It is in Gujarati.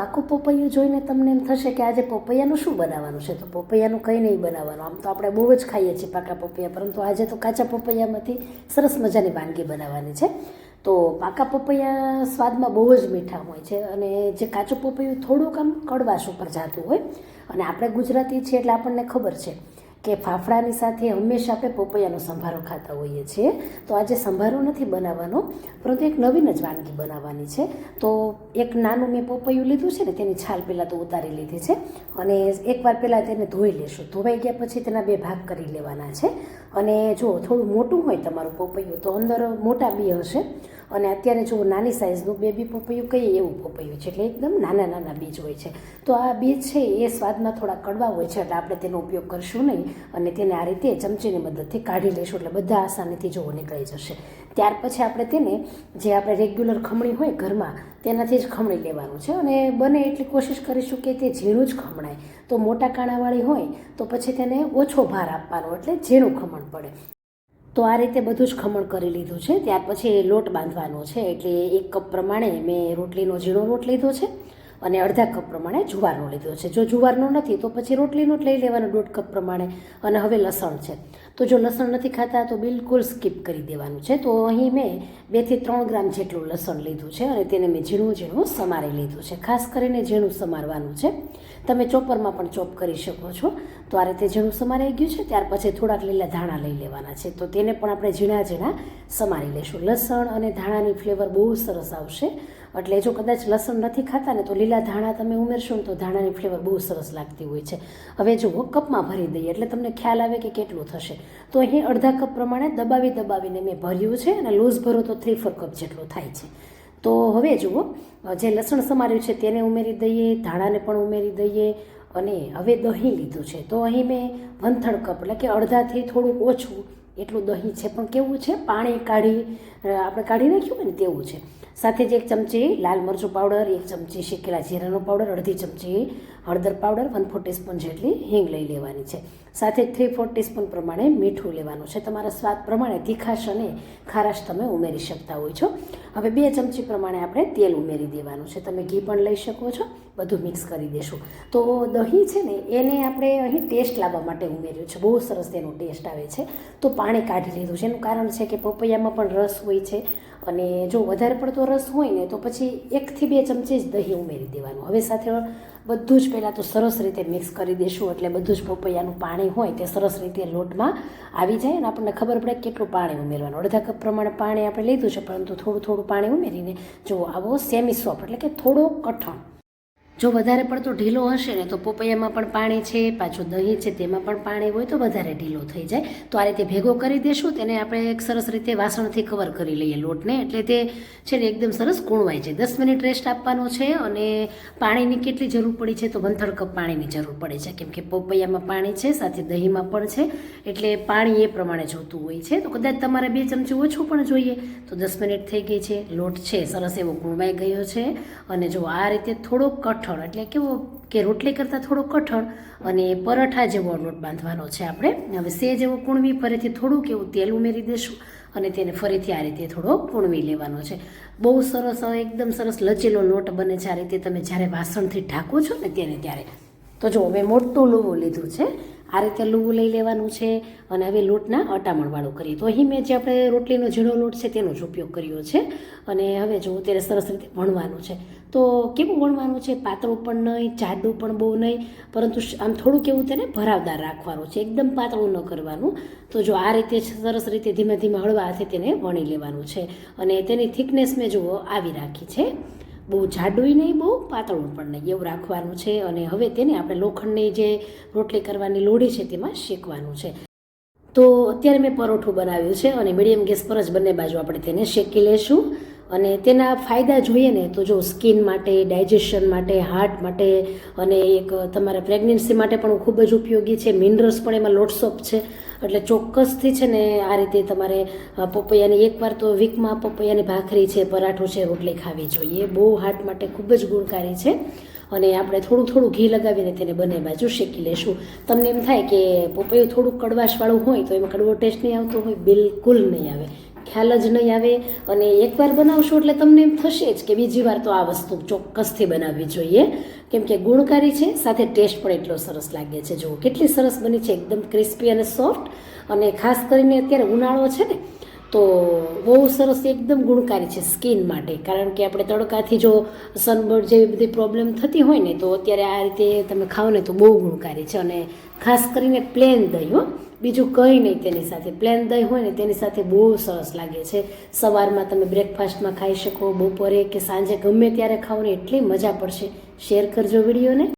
પાકું પપૈયું જોઈને તમને એમ થશે કે આજે પપૈયાનું શું બનાવવાનું છે? તો પપૈયાનું કંઈ નહીં બનાવવાનું. આમ તો આપણે બહુ જ ખાઈએ છીએ પાકા પપૈયા, પરંતુ આજે તો કાચા પપૈયામાંથી સરસ મજાની વાનગી બનાવવાની છે. તો પાકા પપૈયા સ્વાદમાં બહુ જ મીઠા હોય છે અને જે કાચું પપૈયું થોડુંક આમ કડવાશ ઉપર જતું હોય, અને આપણે ગુજરાતી છીએ એટલે આપણને ખબર છે. કે ફાફડાની સાથે હંમેશા આપણે પોપૈયાનો સંભારો ખાતા હોઈએ છીએ. તો આજે સંભારો નથી બનાવવાનો, પરંતુ એક નવીન જ વાનગી બનાવવાની છે. તો એક નાનું મેં પોપૈયું લીધું છે ને, તેની છાલ પહેલાં તો ઉતારી લીધી છે. અને એકવાર પહેલાં તેને ધોઈ લેશું. ધોવાઈ ગયા પછી તેના બે ભાગ કરી લેવાના છે. અને જો થોડું મોટું હોય તમારું પપૈયું, તો અંદર મોટા બી હશે. અને અત્યારે જો નાની સાઇઝનું બેબી પપૈયું કહીએ, એવું પપૈયું છે. એટલે એકદમ નાના નાના બીજ હોય છે. તો આ બીજ છે, એ સ્વાદમાં થોડા કડવા હોય છે, એટલે આપણે તેનો ઉપયોગ કરશું નહીં. અને તેને આ રીતે ચમચીની મદદથી કાઢી લઈશું, એટલે બધા આસાનીથી જોવો નીકળી જશે. ત્યાર પછી આપણે તેને, જે આપણે રેગ્યુલર ખમણી હોય ઘરમાં તેનાથી જ ખમણી લેવાનું છે અને બને એટલી કોશિશ કરીશું કે તે ઝીણું જ ખમણાય. તો મોટા કાણાવાળી હોય તો પછી તેને ઓછો ભાર આપવાનો, એટલે ઝીણું ખમણ પડે. તો આ રીતે બધું જ ખમણ કરી લીધું છે. ત્યાર પછી લોટ બાંધવાનો છે. એટલે એક કપ પ્રમાણે મેં રોટલીનો ઝીણો લોટ લીધો છે. અને અડધા કપ પ્રમાણે જુવારનો લીધો છે. જો જુવારનો નથી, તો પછી રોટલીનો જ લઈ લેવાનો દોઢ કપ પ્રમાણે. અને હવે લસણ છે. તો જો લસણ નથી ખાતા, તો બિલકુલ સ્કીપ કરી દેવાનું છે. તો અહીં મેં બેથી ત્રણ ગ્રામ જેટલું લસણ લીધું છે અને તેને મેં ઝીણું ઝીણું સમારી લીધું છે. ખાસ કરીને ઝીણું સમારવાનું છે. તમે ચોપરમાં પણ ચોપ કરી શકો છો. તો આ રીતે ઝીણું સમારાઈ ગયું છે. ત્યાર પછી થોડાક લીલા ધાણા લઈ લેવાના છે. તો તેને પણ આપણે ઝીણા ઝીણા સમારી લઈશું લસણ અને ધાણાની ફ્લેવર બહુ સરસ આવશે. એટલે જો કદાચ લસણ નથી ખાતા ને તો લીલા ધાણા તમે ઉમેરશો ને તો ધાણાની ફ્લેવર બહુ સરસ લાગતી હોય છે. હવે જુઓ કપમાં ભરી દઈએ એટલે તમને ખ્યાલ આવે કે કેટલું થશે. તો અહીં અડધા કપ પ્રમાણે દબાવી દબાવીને મેં ભર્યું છે અને લૂઝ ભરો તો થ્રી ફોર કપ જેટલું થાય છે. તો હવે જુઓ, જે લસણ સમાર્યું છે તેને ઉમેરી દઈએ, ધાણાને પણ ઉમેરી દઈએ અને હવે દહીં લીધું છે. તો અહીં મેં વંથળ કપ એટલે કે અડધાથી થોડુંક ઓછું એટલું દહીં છે. પણ કેવું છે? પાણી કાઢી આપણે કાઢી નાખ્યું ને તેવું છે. સાથે જ એક ચમચી લાલ મરચું પાવડર, એક ચમચી શેકેલા જીરાનો પાવડર, અડધી ચમચી હળદર પાવડર વન ફોર ટીસ્પૂન જેટલી હિંગ લઈ લેવાની છે. સાથે થ્રી ફોર ટીસ્પૂન પ્રમાણે મીઠું લેવાનું છે. તમારા સ્વાદ પ્રમાણે તીખાશ અને ખારાશ તમે ઉમેરી શકતા હોય છો. હવે બે ચમચી પ્રમાણે આપણે તેલ ઉમેરી દેવાનું છે. તમે ઘી પણ લઈ શકો છો. બધું મિક્સ કરી દેશું. તો દહીં છે ને, એને આપણે અહીં ટેસ્ટ લાવવા માટે ઉમેર્યું છે. બહુ સરસ તેનો ટેસ્ટ આવે છે. તો પાણી કાઢી લીધું છે. એનું કારણ છે કે પપૈયામાં પણ રસ હોય છે. અને જો વધારે પડતો રસ હોય ને, તો પછી એકથી બે ચમચી જ દહીં ઉમેરી દેવાનું. હવે સાથે બધું જ પહેલાં તો સરસ રીતે મિક્સ કરી દઈશું એટલે બધું જ પપૈયાનું પાણી હોય તે સરસ રીતે લોટમાં આવી જાય અને આપણને ખબર પડે કેટલું પાણી ઉમેરવાનું. અડધા કપ પ્રમાણે પાણી આપણે લીધું છે, પરંતુ થોડું થોડું પાણી ઉમેરીને જો આવો સેમી સોફ્ટ એટલે કે થોડો કઠણ જો વધારે પડતો ઢીલો હશે ને તો પોપૈયામાં પણ પાણી છે, પાછું દહીં છે, તેમાં પણ પાણી હોય તો વધારે ઢીલો થઈ જાય. તો આ રીતે ભેગો કરી દેશું, તેને આપણે એક સરસ રીતે વાસણથી કવર કરી લઈએ લોટને. એટલે તે છે ને એકદમ સરસ કૂણવાય છે. દસ મિનિટ રેસ્ટ આપવાનો છે અને પાણીની કેટલી જરૂર પડી છે તો વંથળ કપ પાણીની જરૂર પડે છે. કેમ કે પોપૈયામાં પાણી છે, સાથે દહીંમાં પણ છે. એટલે પાણી એ પ્રમાણે જોતું હોય છે. તો કદાચ તમારે બે ચમચી ઓછું પણ જોઈએ. તો દસ મિનિટ થઈ ગઈ છે. લોટ છે, સરસ એવો કૂણવાઈ ગયો છે. અને જો આ રીતે થોડો કઠણ એટલે કેવો કે રોટલી કરતાં થોડો કઠણ અને પરાઠા જેવો લોટ બાંધવાનો છે આપણે. હવે સે જેવો કૂણવી, ફરીથી થોડુંક એવું તેલ ઉમેરી દઈશું અને તેને ફરીથી આ રીતે થોડો કૂણવી લેવાનો છે. બહુ સરસ એકદમ સરસ લચેલો લોટ બને છે આ રીતે તમે જ્યારે વાસણથી ઢાંકો છો ને ત્યારે ત્યારે. તો જો મેં મોટું લોવો લીધું છે. આ રીતે લૂવું લઈ લેવાનું છે અને હવે લોટના અટામણવાળું કરીએ. તો અહીં મેં જે આપણે રોટલીનો ઝીણો લોટ છે તેનો જ ઉપયોગ કર્યો છે. અને હવે જો અત્યારે સરસ રીતે વણવાનું છે. તો કેવું વણવાનું છે? પાતળું પણ નહીં, જાડું પણ બહુ નહીં, પરંતુ આમ થોડુંક એવું તેને ભરાવદાર રાખવાનું છે. એકદમ પાતળું ન કરવાનું. તો જો આ રીતે સરસ રીતે ધીમે ધીમે હળવા હાથે તેને વણી લેવાનું છે. અને તેની થિકનેસ મેં જુઓ, આવી રાખી છે. બહુ જાડુય નહીં, બહુ પાતળું પણ નહીં, એવું રાખવાનું છે અને હવે તેને આપણે લોખંડની જે રોટલી કરવાની લોડી છે તેમાં શેકવાનું છે. તો અત્યારે મેં પરોઠું બનાવ્યું છે અને મીડિયમ ગેસ પર જ બંને બાજુ આપણે તેને શેકી લેશું. અને તેના ફાયદા જોઈએ ને તો જો સ્કિન માટે, ડાયજેશન માટે, હાર્ટ માટે અને એક તમારા પ્રેગ્નન્સી માટે પણ ખૂબ જ ઉપયોગી છે. મિનરલ્સ પણ એમાં લોટ્સ ઓફ છે. એટલે ચોક્કસથી છે ને આ રીતે તમારે પપૈયાની એકવાર તો વીકમાં પપૈયાની ભાખરી છે, પરાઠું છે, રોટલી ખાવી જોઈએ. બહુ હાર્ટ માટે ખૂબ જ ગુણકારી છે. અને આપણે થોડું થોડું ઘી લગાવીને તેને બંને બાજુ શેકી લેશું. તમને એમ થાય કે પપૈયું થોડુંક કડવાશવાળું હોય તો એમાં કડવો ટેસ્ટ નહીં આવતો હોય? બિલકુલ નહીં આવે. ખ્યાલ જ નહીં આવે અને એકવાર બનાવશો એટલે તમને એમ થશે જ કે બીજી વાર તો આ વસ્તુ ચોક્કસથી બનાવવી જોઈએ. કેમ કે ગુણકારી છે, સાથે ટેસ્ટ પણ એટલો સરસ લાગે છે. જુઓ, કેટલી સરસ બની છે, એકદમ ક્રિસ્પી અને સોફ્ટ. અને ખાસ કરીને અત્યારે ઉનાળો છે ને, તો બહુ સરસ એકદમ ગુણકારી છે સ્કિન માટે. કારણ કે આપણે તડકાથી જો સનબર્ડ જેવી બધી પ્રોબ્લેમ થતી હોય ને, તો અત્યારે આ રીતે તમે ખાઓ ને તો બહુ ગુણકારી છે. અને ખાસ કરીને પ્લેન દહીં, હો. બીજું કંઈ નહીં તેની સાથે. પ્લેન દહીં હોય ને તેની સાથે બહુ સરસ લાગે છે. સવારમાં તમે બ્રેકફાસ્ટમાં ખાઈ શકો, બપોરે કે સાંજે ગમે ત્યારે ખાઓ ને એટલી મજા પડશે. શેર કરજો વિડીયોને.